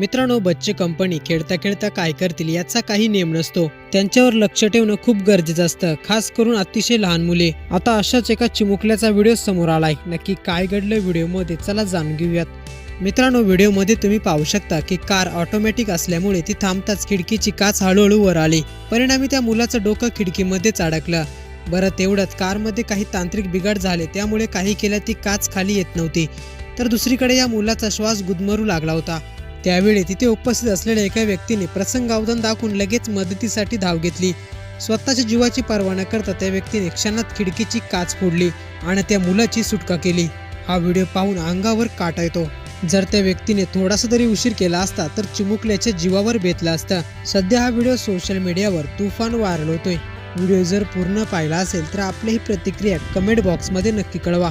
मित्रांनो बच्चे कंपनी खेळता खेळता काय करतील याचा काही नेम नसतो. त्यांच्यावर लक्ष ठेवणं खूप गरजेचं असतं खास करून अतिशय लहान मुले. आता अशाच एका चिमुकल्याचा व्हिडिओ समोर आलाय. नक्की काय घडलं व्हिडिओमध्ये चला जाणून घेऊयात. मित्रांनो व्हिडिओमध्ये तुम्ही पाहू शकता की कार ऑटोमॅटिक असल्यामुळे ती थांबताच खिडकीची काच हळूहळू वर आली. परिणामी त्या मुलाचं डोकं खिडकीमध्येच अडकलं. बरं तेवढ्यात कारमध्ये काही तांत्रिक बिघाड झाले त्यामुळे काही केल्या ती काच खाली येत नव्हती. तर दुसरीकडे या मुलाचा श्वास गुदमरू लागला होता. त्यावेळी तिथे उपस्थित असलेल्या एका व्यक्तीने प्रसंगावधान दाखवून लगेच मदतीसाठी धाव घेतली. स्वतःच्या जीवाची पर्वा न करता त्या व्यक्तीने क्षणात खिडकीची काच फोडली आणि त्या मुलाची सुटका केली. हा व्हिडिओ पाहून अंगावर काटा येतो. जर त्या व्यक्तीने थोडासा तरी उशीर केला असता तर चिमुकल्याच्या जीवावर बेतला असता. सध्या हा व्हिडिओ सोशल मीडियावर तुफान व्हायरल होतोय. व्हिडिओ जर पूर्ण पाहिला असेल तर आपली ही प्रतिक्रिया कमेंट बॉक्समध्ये नक्की कळवा.